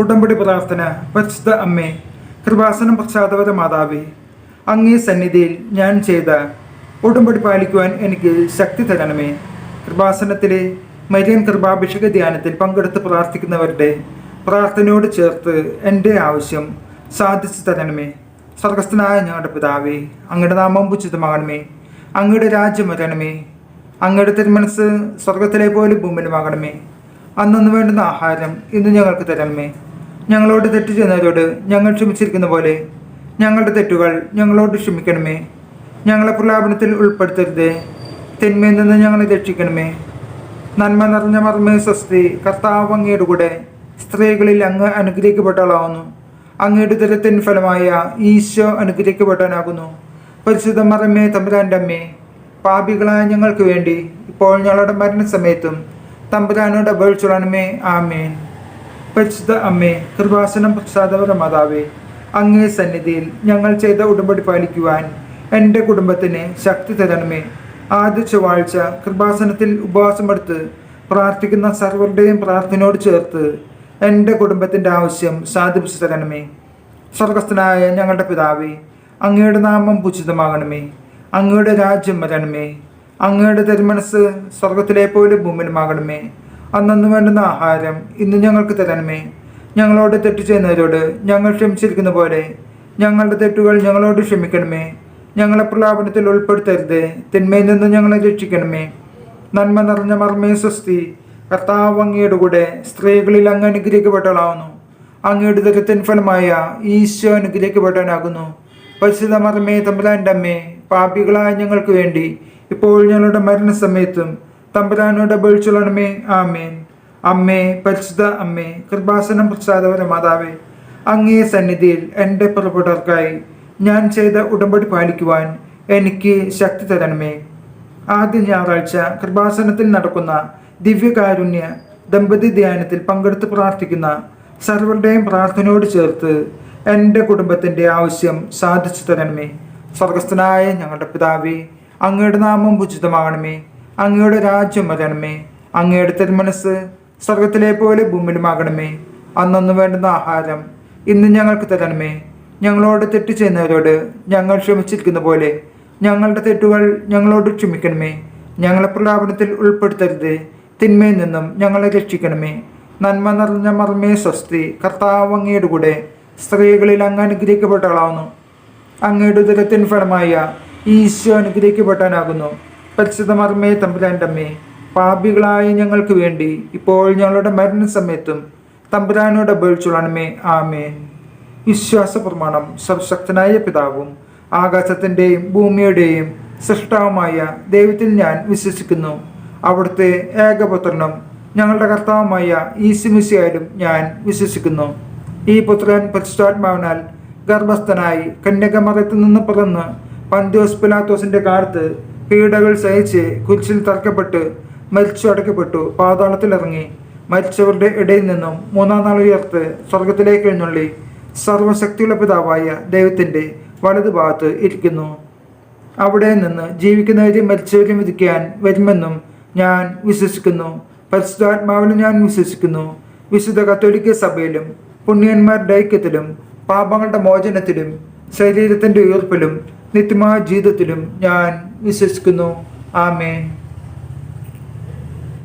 ഉടമ്പടി പ്രാർത്ഥന പരിശുദ്ധ അമ്മേ കൃപാസനം പ്രസാദവര മാതാവേ അങ്ങേ സന്നിധിയിൽ ഞാൻ ചെയ്ത ഉടമ്പടി പാലിക്കുവാൻ എനിക്ക് ശക്തി തരണമേ. കൃപാസനത്തിലെ മരിയൻ കൃപാഭിഷേക ധ്യാനത്തിൽ പങ്കെടുത്ത് പ്രാർത്ഥിക്കുന്നവരുടെ പ്രാർത്ഥനയോട് ചേർത്ത് എന്റെ ആവശ്യം സാധിച്ചു തരണമേ. സ്വർഗസ്ഥനായ ഞങ്ങളുടെ പിതാവേ അങ്ങയുടെ നാമം ഉചിതമാകണമേ. അങ്ങയുടെ രാജ്യം വരണമേ. അങ്ങയുടെ തിരുമനസ് സ്വർഗത്തിലെ പോലെ ഭൂമിയിലുമാകണമേ. അന്നു വേണ്ടുന്ന ആഹാരം ഇന്ന് ഞങ്ങൾക്ക് തരണമേ. ഞങ്ങളോട് തെറ്റ് ചെയ്യുന്നവരോട് ഞങ്ങൾ ക്ഷമിച്ചിരിക്കുന്ന പോലെ ഞങ്ങളുടെ തെറ്റുകൾ ഞങ്ങളോട് ക്ഷമിക്കണമേ. ഞങ്ങളെ പ്രലാപനത്തിൽ ഉൾപ്പെടുത്തരുതേ. തിന്മയിൽ നിന്ന് ഞങ്ങളെ രക്ഷിക്കണമേ. നന്മ നിറഞ്ഞ മർമ്മേ സ്വസ്തി കർത്താവ് അങ്ങയുടെ കൂടെ സ്ത്രീകളിൽ അങ്ങ് അനുഗ്രഹിക്കപ്പെട്ടവളാവുന്നു. അങ്ങയുടെ ദരത്തിൻ ഫലമായ ഈശോ അനുഗ്രഹിക്കപ്പെട്ടവനാകുന്നു. പരിശുദ്ധ മറമ്മേ തമ്പുരാന്റെ അമ്മേ പാപികളായ ഞങ്ങൾക്ക് വേണ്ടി ഇപ്പോൾ ഞങ്ങളുടെ മരണസമയത്തും തമ്പുരാനോട് അപേക്ഷിച്ചോളണമേ. ആമേൻ. പരിശുദ്ധ അമ്മേ കൃപാസനം പ്രസാദവര മാതാവേ അങ്ങേ സന്നിധിയിൽ ഞങ്ങൾ ചെയ്ത ഉടമ്പടി പാലിക്കുവാൻ എന്റെ കുടുംബത്തിന് ശക്തി തരണമേ. ആദ്യ ചൊവ്വാഴ്ച കൃപാസനത്തിൽ ഉപവാസമെടുത്ത് പ്രാർത്ഥിക്കുന്ന സർവരുടെയും പ്രാർത്ഥനയോട് ചേർത്ത് എന്റെ കുടുംബത്തിന്റെ ആവശ്യം സാധിപ്പിച്ചു തരണമേ. സ്വർഗസ്ഥനായ ഞങ്ങളുടെ പിതാവേ അങ്ങയുടെ നാമം പൂജിതമാകണമേ അങ്ങയുടെ രാജ്യം വരണമേ. അങ്ങയുടെ തിരുമനസ് സ്വർഗത്തിലെ പോലെ ഭൂമിയിലുമാകണമേ. അന്നു വേണ്ടുന്ന ആഹാരം ഇന്ന് ഞങ്ങൾക്ക് തരണമേ. ഞങ്ങളോട് തെറ്റ് ചെയ്യുന്നവരോട് ഞങ്ങൾ ക്ഷമിച്ചിരിക്കുന്ന പോലെ ഞങ്ങളുടെ തെറ്റുകൾ ഞങ്ങളോട് ക്ഷമിക്കണമേ. ഞങ്ങളെ പ്രലാപനത്തിൽ ഉൾപ്പെടുത്തരുത്. തിന്മയിൽ നിന്ന് ഞങ്ങളെ രക്ഷിക്കണമേ. നന്മ നിറഞ്ഞ മർമ്മേ സ്വസ്തി. കർത്താവ് അങ്ങയുടെ കൂടെ സ്ത്രീകളിൽ അങ്ങ് അനുഗ്രഹിക്കപ്പെട്ടവളാവുന്നു. അങ്ങയുടെ ദരത്തിൻ ഫലമായ ഈശോ അനുഗ്രഹിക്കപ്പെട്ടവനാകുന്നു. പരിശുദ്ധ മർമ്മേ തമ്പുരാന്റെ അമ്മേ പാപികളായ ഞങ്ങൾക്ക് വേണ്ടി ഇപ്പോൾ ഞങ്ങളുടെ മരണസമയത്തും തമ്പുരാനോട് അപേക്ഷിച്ചോളണമേ ആമേൻ. അമ്മേ പരിശുദ്ധ അമ്മേ കൃപാസനം പ്രസാദവര മാതാവേ അങ്ങേ സന്നിധിയിൽ എന്റെ പുറപ്പെട്ടവർക്കായി ഞാൻ ചെയ്ത ഉടമ്പടി പാലിക്കുവാൻ എനിക്ക് ശക്തി തരണമേ. ആദ്യ ഞായറാഴ്ച കൃപാസനത്തിൽ നടക്കുന്ന ദിവ്യകാരുണ്യ ദമ്പതി ധ്യാനത്തിൽ പങ്കെടുത്ത് പ്രാർത്ഥിക്കുന്ന സർവരുടെയും പ്രാർത്ഥനയോട് ചേർത്ത് എന്റെ കുടുംബത്തിന്റെ ആവശ്യം സാധിച്ചു തരണമേ. സ്വർഗസ്ഥനായ ഞങ്ങളുടെ പിതാവേ അങ്ങയുടെ നാമം ഉചിതമാകണമേ. അങ്ങയുടെ രാജ്യം വരണമേ അങ്ങയുടെ തിരുമനസ് സ്വർഗത്തിലെ പോലെ ഭൂമിയിലുമാകണമേ. അന്നൊന്നു വേണ്ടുന്ന ആഹാരം ഇന്ന് ഞങ്ങൾക്ക് തരണമേ. ഞങ്ങളോട് തെറ്റ് ചെയ്യുന്നവരോട് ഞങ്ങൾ ക്ഷമിച്ചിരിക്കുന്ന പോലെ ഞങ്ങളുടെ തെറ്റുകൾ ഞങ്ങളോട് ക്ഷമിക്കണമേ. ഞങ്ങളെ പ്രലാപനത്തിൽ ഉൾപ്പെടുത്തരുത്. തിന്മയിൽ നിന്നും ഞങ്ങളെ രക്ഷിക്കണമേ. നന്മ നിറഞ്ഞ മർമ്മേ സ്വസ്തി. കർത്താവ് അങ്ങയുടെ കൂടെ സ്ത്രീകളിൽ അങ്ങ് അനുഗ്രഹിക്കപ്പെട്ടവളാവുന്നു. അങ്ങയുടെ ഉദരത്തിന് ഫലമായ ഈശോ അനുഗ്രഹിക്കപ്പെട്ടാനാകുന്നു പരിശുദ്ധ മർമ്മേ തമ്പുരാന്റെ അമ്മേ പാപികളായ ഞങ്ങൾക്ക് വേണ്ടി ഇപ്പോൾ ഞങ്ങളുടെ മരണസമയത്തും തമ്പുരാനോട് അപേക്ഷിച്ചുള്ളണമേ ആമേ വിശ്വാസ പ്രമാണം സർവശക്തനായ പിതാവും ആകാശത്തിന്റെയും ഭൂമിയുടെയും സൃഷ്ടാവുമായ ദൈവത്തിൽ ഞാൻ വിശ്വസിക്കുന്നു. അവിടുത്തെ ഏകപുത്രനും ഞങ്ങളുടെ കർത്താവുമായ ഈശുമിശിയായാലും ഞാൻ വിശ്വസിക്കുന്നു. ഈ പുത്രൻ പരിശുദ്ധാത്മാവിനാൽ ഗർഭസ്ഥനായി കന്യകമറത്തിൽ നിന്ന് പിറന്ന് പന്ത്യോസ് പിലാത്തോസിന്റെ കാലത്ത് പീഡകൾ സഹിച്ച് കുച്ചിൽ തറക്കപ്പെട്ട് മരിച്ചു അടക്കപ്പെട്ടു. പാതാളത്തിലിറങ്ങി മരിച്ചവരുടെ ഇടയിൽ നിന്നും മൂന്നാം നാൾ ഉയർത്ത് സ്വർഗത്തിലേക്ക് എഴുന്നള്ളി സർവശക്തിയുള്ള പിതാവായ ദൈവത്തിന്റെ വലതുഭാഗത്ത് ഇരിക്കുന്നു. അവിടെ നിന്ന് ജീവിക്കുന്നവരെയും മരിച്ചവരെയും വിധിക്കാൻ വരുമെന്നും ഞാൻ വിശ്വസിക്കുന്നു. പരിശുദ്ധാത്മാവിലും ഞാൻ വിശ്വസിക്കുന്നു. വിശുദ്ധ കത്തോലിക്ക സഭയിലും പുണ്യന്മാരുടെ ഐക്യത്തിലും പാപങ്ങളുടെ മോചനത്തിലും ശരീരത്തിന്റെ ഉയർപ്പിലും നിത്യമായ ജീവിതത്തിലും ഞാൻ വിശ്വസിക്കുന്നു. ആമേൻ.